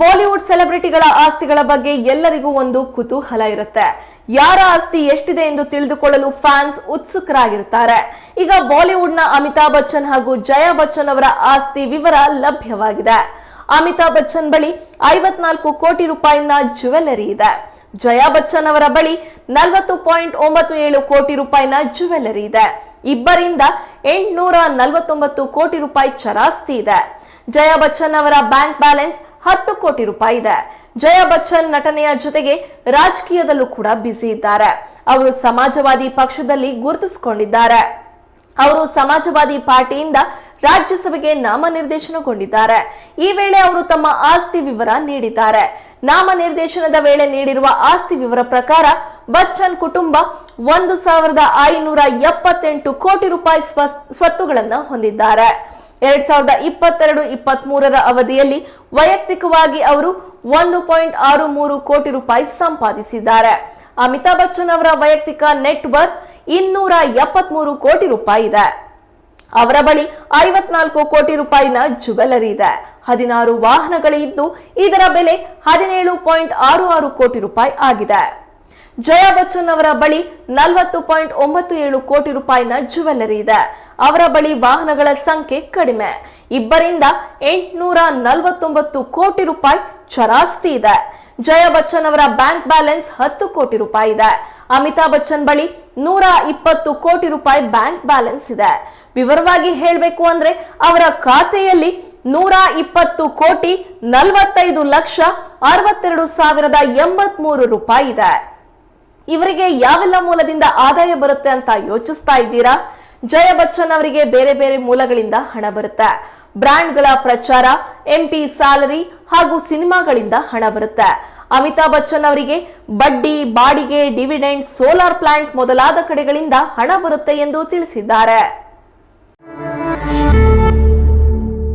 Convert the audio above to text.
Bollywood ಸೆಲೆಬ್ರಿಟಿಗಳ ಆಸ್ತಿಗಳ ಬಗ್ಗೆ ಎಲ್ಲರಿಗೂ ಒಂದು ಕುತೂಹಲ ಇರುತ್ತೆ. ಯಾರ ಆಸ್ತಿ ಎಷ್ಟಿದೆ ಎಂದು ತಿಳಿದುಕೊಳ್ಳಲು ಫ್ಯಾನ್ಸ್ ಉತ್ಸುಕರಾಗಿರುತ್ತಾರೆ. ಈಗ ಬಾಲಿವುಡ್ನ ಅಮಿತಾಬ್ ಬಚ್ಚನ್ ಹಾಗೂ ಜಯಾ ಬಚ್ಚನ್ ಅವರ ಆಸ್ತಿ ವಿವರ ಲಭ್ಯವಾಗಿದೆ. ಅಮಿತಾಬ್ ಬಚ್ಚನ್ ಬಳಿ ಐವತ್ನಾಲ್ಕು ಕೋಟಿ ರೂಪಾಯಿನ ಜ್ಯುವೆಲ್ಲರಿ ಇದೆ. ಜಯಾ ಬಚ್ಚನ್ ಅವರ ಬಳಿ ನಲವತ್ತು ಪಾಯಿಂಟ್ ಒಂಬತ್ತು ಏಳು ಕೋಟಿ ರೂಪಾಯಿನ ಜ್ಯುವೆಲ್ಲರಿ ಇದೆ. ಇಬ್ಬರಿಂದ ಎಂಟುನೂರ ನಲವತ್ತೊಂಬತ್ತು ಕೋಟಿ ರೂಪಾಯಿ ಚರಾಸ್ತಿ ಇದೆ. ಜಯಾ ಬಚ್ಚನ್ ಅವರ ಬ್ಯಾಂಕ್ ಬ್ಯಾಲೆನ್ಸ್ ಹತ್ತು ಕೋಟಿ ರೂಪಾಯಿ ಇದೆ. ಜಯ ಬಚ್ಚನ್ ನಟನೆಯ ಜೊತೆಗೆ ರಾಜಕೀಯದಲ್ಲೂ ಕೂಡ ಬ್ಯುಸಿ ಇದ್ದಾರೆ. ಅವರು ಸಮಾಜವಾದಿ ಪಕ್ಷದಲ್ಲಿ ಗುರುತಿಸಿಕೊಂಡಿದ್ದಾರೆ. ಅವರು ಸಮಾಜವಾದಿ ಪಾರ್ಟಿಯಿಂದ ರಾಜ್ಯಸಭೆಗೆ ನಾಮನಿರ್ದೇಶನಗೊಂಡಿದ್ದಾರೆ. ಈ ವೇಳೆ ಅವರು ತಮ್ಮ ಆಸ್ತಿ ವಿವರ ನೀಡಿದ್ದಾರೆ. ನಾಮನಿರ್ದೇಶನದ ವೇಳೆ ನೀಡಿರುವ ಆಸ್ತಿ ವಿವರ ಪ್ರಕಾರ ಬಚ್ಚನ್ ಕುಟುಂಬ ಒಂದು ಸಾವಿರದ ಐನೂರ ಎಪ್ಪತ್ತೆಂಟು ಕೋಟಿ ರೂಪಾಯಿ ಸ್ವತ್ತುಗಳನ್ನು ಸ್ವತ್ತುಗಳನ್ನ ಹೊಂದಿದ್ದಾರೆ. ಎರಡ್ ಸಾವಿರದ ಇಪ್ಪತ್ತೆರಡು ಇಪ್ಪತ್ತ್ ಮೂರರ ಅವಧಿಯಲ್ಲಿ ವೈಯಕ್ತಿಕವಾಗಿ ಅವರು ಒಂದು ಪಾಯಿಂಟ್ ಆರು ಮೂರು ಕೋಟಿ ರೂಪಾಯಿ ಸಂಪಾದಿಸಿದ್ದಾರೆ. ಅಮಿತಾಬ್ ಬಚ್ಚನ್ ಅವರ ವೈಯಕ್ತಿಕ ನೆಟ್ ವರ್ತ್ ಇನ್ನೂರ ಎಪ್ಪತ್ಮೂರು ಕೋಟಿ ರೂಪಾಯಿ ಇದೆ. ಅವರ ಬಳಿ ಐವತ್ನಾಲ್ಕು ಕೋಟಿ ರೂಪಾಯಿನ ಜುವೆಲರಿ ಇದೆ. ಹದಿನಾರು ವಾಹನಗಳಿದ್ದು ಇದರ ಬೆಲೆ ಹದಿನೇಳು ಪಾಯಿಂಟ್ ಆರು ಆರು ಕೋಟಿ ರೂಪಾಯಿ ಆಗಿದೆ. ಜಯಾ ಬಚ್ಚನ್ ಅವರ ಬಳಿ ನಲವತ್ತು ಪಾಯಿಂಟ್ ಒಂಬತ್ತು ಏಳು ಕೋಟಿ ರೂಪಾಯಿನ ಜುವೆಲ್ಲರಿ ಇದೆ. ಅವರ ಬಳಿ ವಾಹನಗಳ ಸಂಖ್ಯೆ ಕಡಿಮೆ. ಇಬ್ಬರಿಂದ ಎಂಟುನೂರ ನಲವತ್ತೊಂಬತ್ತು ಕೋಟಿ ರೂಪಾಯಿ ಚರಾಸ್ತಿ ಇದೆ. ಜಯಾ ಬಚ್ಚನ್ ಅವರ ಬ್ಯಾಂಕ್ ಬ್ಯಾಲೆನ್ಸ್ ಹತ್ತು ಕೋಟಿ ರೂಪಾಯಿ ಇದೆ. ಅಮಿತಾಬ್ ಬಚ್ಚನ್ ಬಳಿ ನೂರ ಇಪ್ಪತ್ತು ಕೋಟಿ ರೂಪಾಯಿ ಬ್ಯಾಂಕ್ ಬ್ಯಾಲೆನ್ಸ್ ಇದೆ. ವಿವರವಾಗಿ ಹೇಳಬೇಕು ಅಂದ್ರೆ ಅವರ ಖಾತೆಯಲ್ಲಿ ನೂರ ಇಪ್ಪತ್ತು ಕೋಟಿ ನಲವತ್ತೈದು ಲಕ್ಷ ಅರವತ್ತೆರಡು ಸಾವಿರದ ಎಂಬತ್ಮೂರು ರೂಪಾಯಿ ಇದೆ. ಇವರಿಗೆ ಯಾವೆಲ್ಲ ಮೂಲದಿಂದ ಆದಾಯ ಬರುತ್ತೆ ಅಂತ ಯೋಚಿಸ್ತಾ ಇದ್ದೀರಾ? ಜಯ ಬಚ್ಚನ್ ಅವರಿಗೆ ಬೇರೆ ಬೇರೆ ಮೂಲಗಳಿಂದ ಹಣ ಬರುತ್ತೆ. ಬ್ರ್ಯಾಂಡ್ಗಳ ಪ್ರಚಾರ ಎಂಪಿ ಸ್ಯಾಲರಿ ಹಾಗೂ ಸಿನಿಮಾಗಳಿಂದ ಹಣ ಬರುತ್ತೆ. ಅಮಿತಾಬ್ ಬಚ್ಚನ್ ಅವರಿಗೆ ಬಡ್ಡಿ, ಬಾಡಿಗೆ, ಡಿವಿಡೆಂಡ್, ಸೋಲಾರ್ ಪ್ಲಾಂಟ್ ಮೊದಲಾದ ಕಡೆಗಳಿಂದ ಹಣ ಬರುತ್ತೆ ಎಂದು ತಿಳಿಸಿದ್ದಾರೆ.